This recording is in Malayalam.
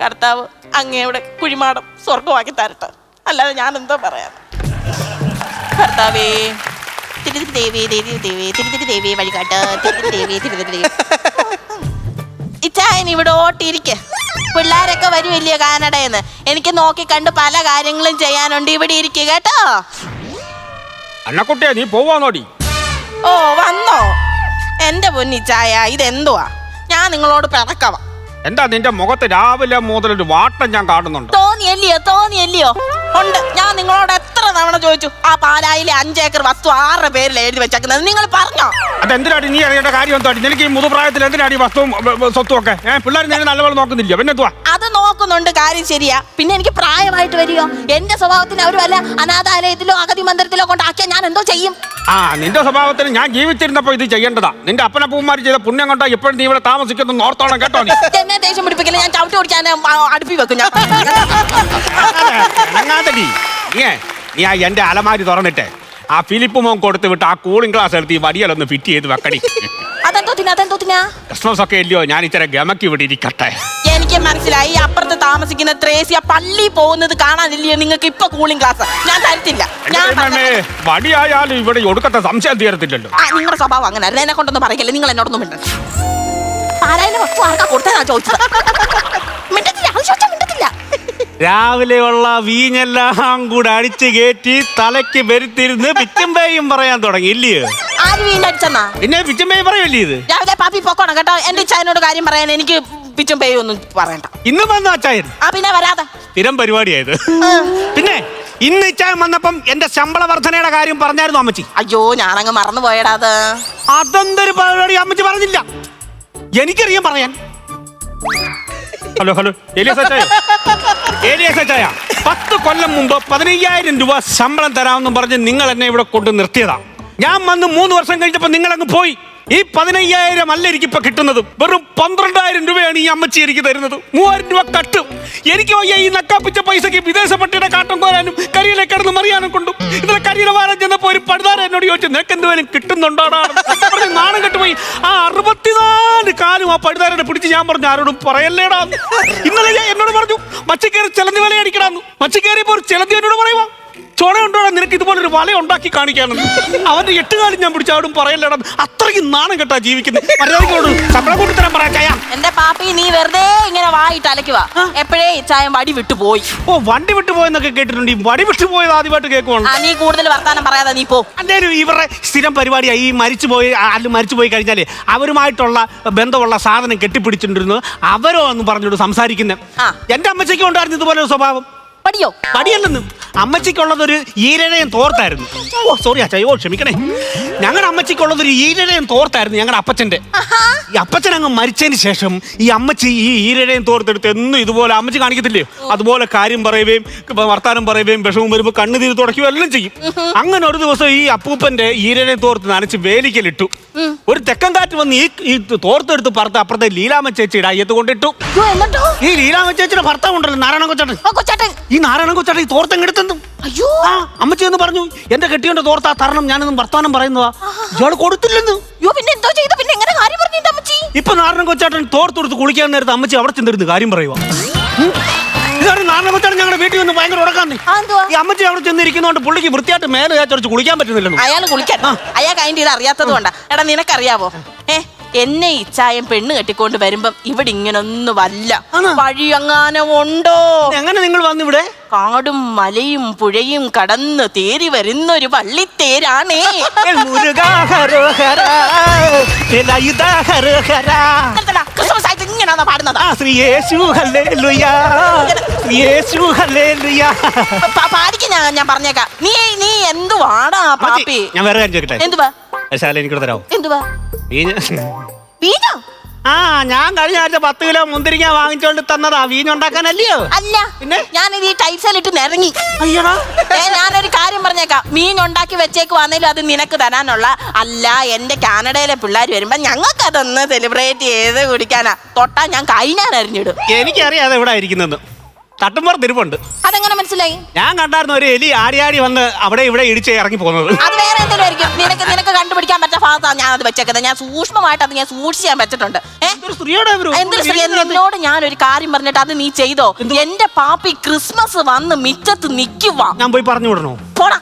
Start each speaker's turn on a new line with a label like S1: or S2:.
S1: കർത്താവ് അങ്ങയുടെ കുഴിമാടം സ്വർഗമാക്കി തരട്ടെ. അല്ലാതെ ഞാൻ എന്തോ പറയാം? കർത്താവേ തിരുതിരി ദേവി ദേവി ദേവി തിരുതിരി ദേവി വഴികാട്ട് തിരുതിരി ദേവി തിരുതിരി ദേവി. ഇച്ചായൻ ഇവിടെ ഓട്ടിരിക്കെ പിള്ളേരൊക്കെ വരുമില്ലയോ കാനഡയെന്ന്? എനിക്ക് നോക്കി കണ്ട് പല കാര്യങ്ങളും ചെയ്യാനുണ്ട്. ഇവിടെ ഇരിക്കുക കേട്ടോ.
S2: അന്നക്കുട്ടിയെ നീ പോവാ പോവാന്നോടി
S1: ഓ വന്നോ. എന്റെ പൊന്നിച്ചായ ഇതെന്തുവാ? ഞാൻ നിങ്ങളോട് പിണക്കവാ.
S2: എന്താ നിന്റെ മുഖത്ത് രാവിലെ മുതൽ ഒരു വാട്ടം ഞാൻ കാണുന്നുണ്ട്?
S1: തോന്നിയല്ലയോ തോന്നിയല്ലയോ? ഉണ്ട്. ഞാൻ നിങ്ങളോട് എത്ര തവണ ചോദിച്ചു ആ പാലായിലെ അഞ്ചേക്കർ വസ്തു ആറ് പേരിൽ എഴുതി വെച്ചേക്കുന്നത്? നിങ്ങൾ പറഞ്ഞോ.
S2: അതെന്തിനാടി നീ അറിയേണ്ട കാര്യം എന്താ നിനക്ക് ഈ മുതുപ്രായത്തിൽ എന്തിനാടി വസ്തുവും സ്വത്തും ഒക്കെ പിള്ളേർ ഞാൻ നല്ലപോലെ നോക്കുന്നില്ല പിന്നെ
S1: അത് നോക്കുന്നുണ്ട് കാര്യം ശരിയാ. പിന്നെ എനിക്ക് പ്രായമായിട്ട് വരികയോ? എന്റെ സ്വഭാവത്തിന് അവർ വല്ല അനാഥാലയത്തിലോ അഗതി മന്ദിരത്തിലോ കൊണ്ടാക്കിയാൽ ഞാൻ എന്തോ ചെയ്യും.
S2: ആ നിന്റെ സ്വഭാവത്തിന് ഞാൻ ജീവിച്ചിരുന്നപ്പോ ഇത് ചെയ്യേണ്ടതാ. നിന്റെ അപ്പന അപ്പനപ്പൂമാർ ചെയ്ത പുണ്യം കൊണ്ടാ ഇപ്പോഴും നീ ഇവിടെ താമസിക്കുന്നു ഓർത്തോളം കേട്ടോ നീ.
S1: എന്നെ ദേഷ്യം പിടിപ്പിക്കില്ല ഞാൻ ചവിട്ടി ഓടിക്കാൻ അടുപ്പി വെക്കും ഞാൻ.
S2: അനങ്ങാതടി. നീ നീ ആ എന്റെ അലമാരി തുറന്നിട്ട്. ആ ഫിലിപ്പ് മോൻ കൊടുത്ത് വിട്ട് ആ കൂളിംഗ് ഗ്ലാസ് എടുത്ത് ഈ വടിയലൊന്ന് ഫിറ്റ് ചെയ്ത് വെക്കടി.
S1: അതെന്തോ തിന്നാ അതെന്തോ തിന്നാ?
S2: ക്രിസ്മസ് ഒക്കെ ഇല്ലയോ? ഞാൻ ഇച്ചിരി ഗമക്ക് ഇവിടെ ഇരിക്കട്ടെ.
S1: എനിക്ക് മനസ്സിലായി അപ്പുറത്ത് താമസിക്കുന്ന ത്രേസിയ പള്ളി പോകുന്നത് കാണാനില്ലയോ? നിങ്ങൾക്ക് ഇപ്പൊ കൂളിംഗ് ക്ലാസ് ഞാൻ തരത്തില്ല. ഞാൻ
S2: എന്റെ വടിയായാലും ഇവിടെ ഒടുക്കത്തെ സംശയം തീരത്തില്ലല്ലോ.
S1: ആ നിങ്ങളുടെ സ്വഭാവം അങ്ങനെ. എന്നെ കൊണ്ടൊന്നും പറയല്ലേ? നിങ്ങൾ എന്നോടൊന്നും മിണ്ടണ്ട. പാരായണ വസ്തു ആർക്കാ കൊടുത്താ ചോദിച്ചത്? മിണ്ടത്തില്ല. അത് ചോദിച്ചാൽ
S3: രാവിലെയുള്ള വീഞ്ഞെല്ലാം കൂടെ അടിച്ച് കയറ്റി തലയ്ക്ക് വരുത്തിരുന്ന് പിച്ചമ്പേയും പറയാൻ തുടങ്ങി. ഇല്ലയോ?
S1: ആര് വീണ്ടടിച്ചെന്നാ
S3: പിന്നെ പിച്ചുമ്പേയും പറയല്ലേ ഇത്?
S1: രാവിലെ പാപ്പി പൊക്കോണം കേട്ടോ. എന്റെ ചായനോട് കാര്യം പറയാൻ എനിക്ക് പിച്ചും പേയും ഒന്നും പറയണ്ട.
S3: ഇന്ന് വന്ന അച്ചായൻ?
S1: ആ പിന്നെ വരാതെ.
S3: സ്ഥിരം പരിപാടിയായത്. പിന്നെ ഇന്ന് ഇച്ചായൻ വന്നപ്പം എന്റെ ശമ്പള വർധനയുടെ കാര്യം പറഞ്ഞായിരുന്നു അമ്മച്ചി.
S1: അയ്യോ ഞാനങ്ങ് മറന്നു പോയടാ അത്.
S3: അതെന്തൊരു പരിപാടി അമ്മച്ചി പറഞ്ഞില്ല. എനിക്കറിയാം പറയാൻ.
S2: Hello hello. എലിയസ് അച്ചായ
S3: ഏരിയസ്
S2: പത്ത് കൊല്ലം മുമ്പ് പതിനയ്യായിരം രൂപ ശമ്പളം തരാമെന്നും പറഞ്ഞ് നിങ്ങൾ എന്നെ ഇവിടെ കൊണ്ട് നിർത്തിയതാ. ഞാൻ വന്ന് മൂന്ന് വർഷം കഴിഞ്ഞപ്പോ നിങ്ങൾ അങ്ങ് പോയി. ഈ പതിനയ്യായിരം അല്ല എനിക്ക് ഇപ്പൊ കിട്ടുന്നത്. വെറും പന്ത്രണ്ടായിരം രൂപയാണ് ഈ അമ്മച്ചി എനിക്ക് തരുന്നത്. മൂവായിരം രൂപ കട്ട്. എനിക്ക് വയ്യ ഈ നക്കാപ്പിച്ച പൈസക്ക് വിദേശ പട്ടിയുടെ കാട്ടം കോരാനും കരിയിലെ കിടന്ന് മറിയാനും കൊണ്ടും. ഇതിലെ കരിയുടെ വാരം ചെന്നപ്പോ ഒരു പടുതാര ചോദിച്ചു നിനക്ക് എന്തുവേലും കിട്ടുന്നുണ്ടോടാ? നാണം കെട്ടുപോയി. ആ അറുപത്തിനാല് കാലും ആ പഴുതാരനെ പിടിച്ച് ഞാൻ പറഞ്ഞു ആരോടും പറയല്ലേടാ. ഇന്നലെ ഞാൻ എന്നോട് പറഞ്ഞു മച്ചക്കേറി ചിലന്തി വല അടിക്കടാന്ന് മച്ചക്കേറിയപ്പോ ഒരു ചിലന്തി എന്നോട് പറയുവാ. ചോണ ഉണ്ടോടാ നിനക്ക് ഇതുപോലൊരു വല ഉണ്ടാക്കി കാണിക്കാനും? അവന്റെ എട്ടുകാലം ഞാൻ പിടിച്ചാടും ആരോടും പറയല്ലേടാ. അത്രയ്ക്കും നാണം കെട്ടാ ജീവിക്കുന്നത് മര്യാദക്കോട് ശമ്പളം കൂട്ടി തരാൻ പറയാ ചായ.
S1: എന്റെ പാപ്പി നീ വെറുതെ ഇങ്ങനെ വായിട്ട് അലക്കുവാ എപ്പോഴേ ചായം വടി വിട്ടു പോയി?
S3: ഓ വണ്ടി വിട്ടു പോയെന്നൊക്കെ കേട്ടിട്ടുണ്ട്. ഈ വടി വിട്ടു പോയത് ആദ്യമായിട്ട് കേൾക്കുവാണ്.
S1: നീ കൂടുതൽ വർത്താനം പറയാതെ നീ പോ.
S3: എന്തായാലും ഇവരുടെ സ്ഥിരം പരിപാടിയായി ഈ മരിച്ചു പോയി അല്ല മരിച്ചു പോയി കഴിഞ്ഞാൽ അവരുമായിട്ടുള്ള ബന്ധമുള്ള സാധനം കെട്ടിപ്പിടിച്ചിട്ടിരുന്നു. അവരോ എന്ന് പറഞ്ഞോട് സംസാരിക്കുന്നത്. എന്റെ അമ്മച്ചയ്ക്കും ഉണ്ടായിരുന്നു ഇതുപോലെ ഒരു സ്വഭാവം.
S1: പടിയോ?
S3: പടിയല്ലെന്നും. അമ്മച്ചിക്കുള്ളതൊരു ഈരഴയും തോർത്തായിരുന്നു. ഓ സോറി അച്ഛാ ഓ ക്ഷമിക്കണേ. ഞങ്ങളുടെ അമ്മച്ചിക്കുള്ളതൊരു ഈരഴയും തോർത്തായിരുന്നു ഞങ്ങളുടെ അപ്പച്ചന്റെ. ഈ അപ്പച്ചൻ അങ്ങ് മരിച്ചതിന് ശേഷം ഈ അമ്മച്ചി ഈ ഈരഴയും തോർത്തെടുത്ത് എന്നും ഇതുപോലെ അമ്മച്ചി കാണിക്കത്തില്ലേ? അതുപോലെ കാര്യം പറയുകയും വർത്താനം പറയുകയും വിഷമം വരുമ്പോൾ കണ്ണുനീര് തുടക്കുകയും എല്ലാം ചെയ്യും. അങ്ങനെ ഒരു ദിവസം ഈ അപ്പൂപ്പന്റെ ഈരഴയും തോർത്ത് നനച്ച് വേലിക്കലിട്ടു. ഒരു തെക്കൻ കാറ്റ് വന്ന് ഈ ഈ തോർത്തെടുത്ത് പറത്ത് അപ്പുറത്തെ ലീലാമ്മ ചേച്ചിയുടെ അയ്യത്ത് കൊണ്ടിട്ടു. ഈ ലീലാമ്മ ചേച്ചിയുടെ ഭർത്താവ് ഉണ്ടല്ലോ നാരായണ കൊച്ചാട്ടൻ. ഈ നാരായണൻ കൊച്ചാട്ടൻ ഈ തോർത്തെങ്ങെടുത്തെന്നും
S1: അയ്യോ.
S3: ആ അമ്മച്ചി എന്ന് പറഞ്ഞു എന്റെ കെട്ടിയോണ്ട് തോർത്താ തരണം ഞാനൊന്നും വർത്താനം പറയുന്നതാ. ഇയാൾ കൊടുത്തില്ലെന്ന്
S1: അയ്യോ പിന്നെ എന്തോ ചെയ്തു? പിന്നെ എങ്ങനെ കാര്യം പറഞ്ഞു എന്റെ അമ്മച്ചി?
S3: ഇപ്പൊ നാരായണൻ കൊച്ചാട്ടൻ തോർത്തെടുത്ത് കുളിക്കാൻ നേരത്ത് അമ്മച്ചി അവിടെ ചെന്നിരുന്ന് കാര്യം പറയുക ഇതാണ് നാരായണ കൊച്ചാട്ടൻ ഞങ്ങളുടെ വീട്ടിൽ നിന്ന് ഭയങ്കര ഉടക്കാന്ന്
S1: ആ, എന്തുവാ?
S3: ഈ അമ്മച്ചി അവിടെ ചെന്നിരിക്കുന്നോണ്ട് പുള്ളിക്ക് വൃത്തിയായിട്ട് മേലെ ചൊറിച്ച് കുളിക്കാൻ പറ്റുന്നില്ലെന്ന്?
S1: അയാൾ കുളിക്കാൻ. അയാൾക്ക് അതിന്റെ ഇത് അറിയാത്തത് കൊണ്ടാ. എടാ നിനക്കറിയാവോ? ഏ എന്നെ ഇച്ചായം പെണ്ണ് കെട്ടിക്കൊണ്ട് വരുമ്പം ഇവിടെ ഇങ്ങനൊന്നും ഒന്നും
S3: അല്ല
S1: വഴി അങ്ങാനം ഉണ്ടോ
S3: എങ്ങനെ നിങ്ങൾ വന്നിവിടെ?
S1: കാടും മലയും പുഴയും കടന്ന് തേരി വരുന്ന ഒരു വള്ളിത്തേരാണേ
S3: ഹരോഹരാ.
S1: ക്രിസ്മസ് ആയിട്ട് ഇങ്ങനെയാണോ പാടുന്നത്? പാടിക്ക് ഞാൻ ഞാൻ പറഞ്ഞേക്കാം. നീ നീ എന്തുവാടാ പാപ്പി?
S3: ഞാൻ വേറെ
S1: എന്തുവാ?
S3: ശാല എനിക്ക് തരാമോ
S1: എന്തുവാ?
S3: വീഞ്ഞ്.
S1: വീഞ്ഞോ?
S3: ആ ഞാൻ കഴിഞ്ഞ ആഴ്ച പത്ത് കിലോ മുന്തിരിങ്ങ വാങ്ങിച്ചോണ്ട് തന്നതാ. വീഞ്ഞുണ്ടാക്കാനല്ലയോ
S1: അല്ല
S3: പിന്നെ?
S1: ഞാനിത് ഈ ടൈൽസിലിട്ട് നിറങ്ങി
S3: അയ്യടാ.
S1: ഏ, ഞാനൊരു കാര്യം പറഞ്ഞേക്കാം. മീൻ ഉണ്ടാക്കി അത് നിനക്ക് തരാനുള്ള അല്ല എന്റെ കാനഡയിലെ പിള്ളേർ വരുമ്പോ ഞങ്ങൾക്ക് അതൊന്ന് സെലിബ്രേറ്റ് ചെയ്ത് കുടിക്കാനാ. തൊട്ടാ ഞാൻ കഴിഞ്ഞാൽ അറിഞ്ഞിടും.
S3: എനിക്കറിയാതെ ഇവിടെ എവിടെ ഇരിക്കുന്നത്. തട്ടുമ്പുറത്ത് ഇരിപ്പുണ്ട്
S1: അതെങ്ങനെ മനസ്സിലായി?
S3: ഞാൻ കണ്ടായിരുന്നു ഒരു എലി ആടി ആടി വന്ന് അവിടെ ഇവിടെ ഇടിച്ച് ഇറങ്ങി പോകുന്നത്.
S1: അത് വേറെ എന്തെങ്കിലും ആയിരിക്കും. നിനക്ക് നിനക്ക് കണ്ടുപിടിക്കാൻ പറ്റാ ഭാഗത്താണ് ഞാൻ അത് വെച്ചേക്കുന്നത്. ഞാൻ സൂക്ഷ്മമായിട്ട് അത് ഞാൻ?
S3: സ്ത്രീയുടെ ഒരു
S1: എന്തൊരു സ്ത്രീ എന്നോട് ഞാൻ ഒരു കാര്യം പറഞ്ഞിട്ട് അത് നീ ചെയ്തോ? എന്റെ പാപ്പി ക്രിസ്മസ് വന്ന് മിറ്റത്ത് നിക്കുവാ.
S3: ഞാൻ പോയി പറഞ്ഞു വിടണോ?
S1: പോടാ.